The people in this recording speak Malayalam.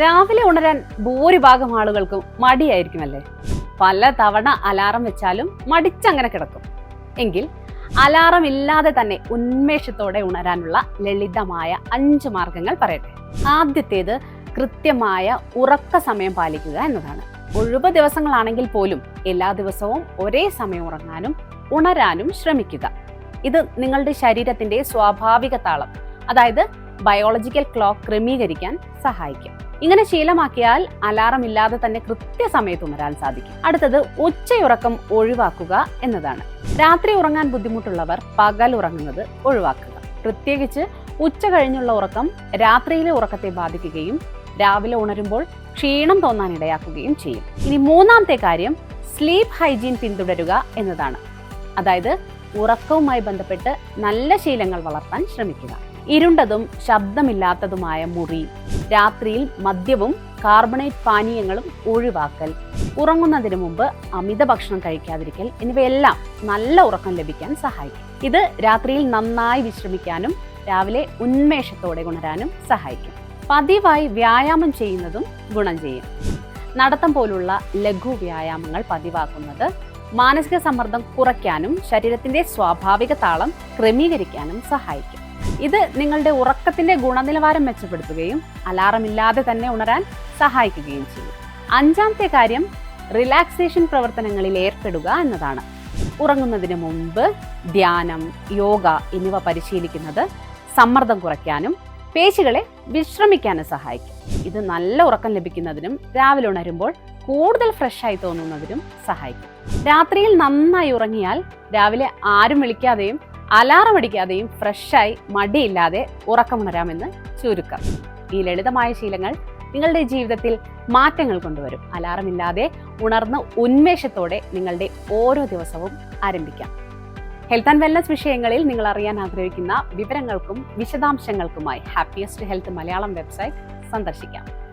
രാവിലെ ഉണരാൻ ഭൂരിഭാഗം ആളുകൾക്കും മടിയായിരിക്കുമല്ലേ? പല തവണ അലാറം വെച്ചാലും മടിച്ചങ്ങനെ കിടക്കും. എങ്കിൽ അലാറം ഇല്ലാതെ തന്നെ ഉന്മേഷത്തോടെ ഉണരാനുള്ള ലളിതമായ അഞ്ച് മാർഗങ്ങൾ പറയട്ടെ. ആദ്യത്തേത് കൃത്യമായ ഉറക്ക സമയം പാലിക്കുക എന്നതാണ്. ഒഴിവ് ദിവസങ്ങളാണെങ്കിൽ പോലും എല്ലാ ദിവസവും ഒരേ സമയം ഉറങ്ങാനും ഉണരാനും ശ്രമിക്കുക. ഇത് നിങ്ങളുടെ ശരീരത്തിന്റെ സ്വാഭാവിക താളം അതായത് ബയോളജിക്കൽ ക്ലോക്ക് ക്രമീകരിക്കാൻ സഹായിക്കും. ഇങ്ങനെ ശീലമാക്കിയാൽ അലാറം ഇല്ലാതെ തന്നെ കൃത്യസമയത്ത് ഉണരാൻ സാധിക്കും. അടുത്തത് ഉച്ചയുറക്കം ഒഴിവാക്കുക എന്നതാണ്. രാത്രി ഉറങ്ങാൻ ബുദ്ധിമുട്ടുള്ളവർ പകൽ ഉറങ്ങുന്നത് ഒഴിവാക്കുക. പ്രത്യേകിച്ച് ഉച്ച കഴിഞ്ഞുള്ള ഉറക്കം രാത്രിയിലെ ഉറക്കത്തെ ബാധിക്കുകയും രാവിലെ ഉണരുമ്പോൾ ക്ഷീണം തോന്നാൻ ഇടയാക്കുകയും ചെയ്യും. ഇനി മൂന്നാമത്തെ കാര്യം സ്ലീപ്പ് ഹൈജീൻ പിന്തുടരുക എന്നതാണ്. അതായത് ഉറക്കവുമായി ബന്ധപ്പെട്ട് നല്ല ശീലങ്ങൾ വളർത്താൻ ശ്രമിക്കുക. ഇരുണ്ടതും ശബ്ദമില്ലാത്തതുമായ മുറി രാത്രിയിൽ മദ്യവും കാർബണേറ്റ് പാനീയങ്ങളും ഒഴിവാക്കൽ ഉറങ്ങുന്നതിന് മുമ്പ് അമിത ഭക്ഷണം കഴിക്കാതിരിക്കൽ എന്നിവയെല്ലാം നല്ല ഉറക്കം ലഭിക്കാൻ സഹായിക്കും. ഇത് രാത്രിയിൽ നന്നായി വിശ്രമിക്കാനും രാവിലെ ഉന്മേഷത്തോടെ ഉണരാനും സഹായിക്കും. പതിവായി വ്യായാമം ചെയ്യുന്നതും ഗുണം ചെയ്യും. നടത്തം പോലുള്ള ലഘു വ്യായാമങ്ങൾ പതിവാക്കുന്നത് മാനസിക സമ്മർദ്ദം കുറയ്ക്കാനും ശരീരത്തിന്റെ സ്വാഭാവിക താളം ക്രമീകരിക്കാനും സഹായിക്കും. ഇത് നിങ്ങളുടെ ഉറക്കത്തിന്റെ ഗുണനിലവാരം മെച്ചപ്പെടുത്തുകയും അലാറം ഇല്ലാതെ തന്നെ ഉണരാൻ സഹായിക്കുകയും ചെയ്യും. അഞ്ചാമത്തെ കാര്യം റിലാക്സേഷൻ പ്രവർത്തനങ്ങളിൽ ഏർപ്പെടുക എന്നതാണ്. ഉറങ്ങുന്നതിന് മുമ്പ് ധ്യാനം യോഗ എന്നിവ പരിശീലിക്കുന്നത് സമ്മർദ്ദം കുറയ്ക്കാനും പേശികളെ വിശ്രമിക്കാനും സഹായിക്കും. ഇത് നല്ല ഉറക്കം ലഭിക്കുന്നതിനും രാവിലെ ഉണരുമ്പോൾ കൂടുതൽ ഫ്രഷായി തോന്നുന്നതിനും സഹായിക്കും. രാത്രിയിൽ നന്നായി ഉറങ്ങിയാൽ രാവിലെ ആരും വിളിക്കാതെയും അലാറം അടിക്കാതെയും ഫ്രഷായി മടിയില്ലാതെ ഉറക്കമുണരാമെന്ന് ചുരുക്കം. ഈ ലളിതമായ ശീലങ്ങൾ നിങ്ങളുടെ ജീവിതത്തിൽ മാറ്റങ്ങൾ കൊണ്ടുവരും. അലാറമില്ലാതെ ഉണർന്ന് ഉന്മേഷത്തോടെ നിങ്ങളുടെ ഓരോ ദിവസവും ആരംഭിക്കാം. ഹെൽത്ത് ആൻഡ് വെൽനസ് വിഷയങ്ങളിൽ നിങ്ങൾ അറിയാൻ ആഗ്രഹിക്കുന്ന വിവരങ്ങൾക്കും വിശദാംശങ്ങൾക്കുമായി ഹാപ്പിയസ്റ്റ് ഹെൽത്ത് മലയാളം വെബ്സൈറ്റ് സന്ദർശിക്കാം.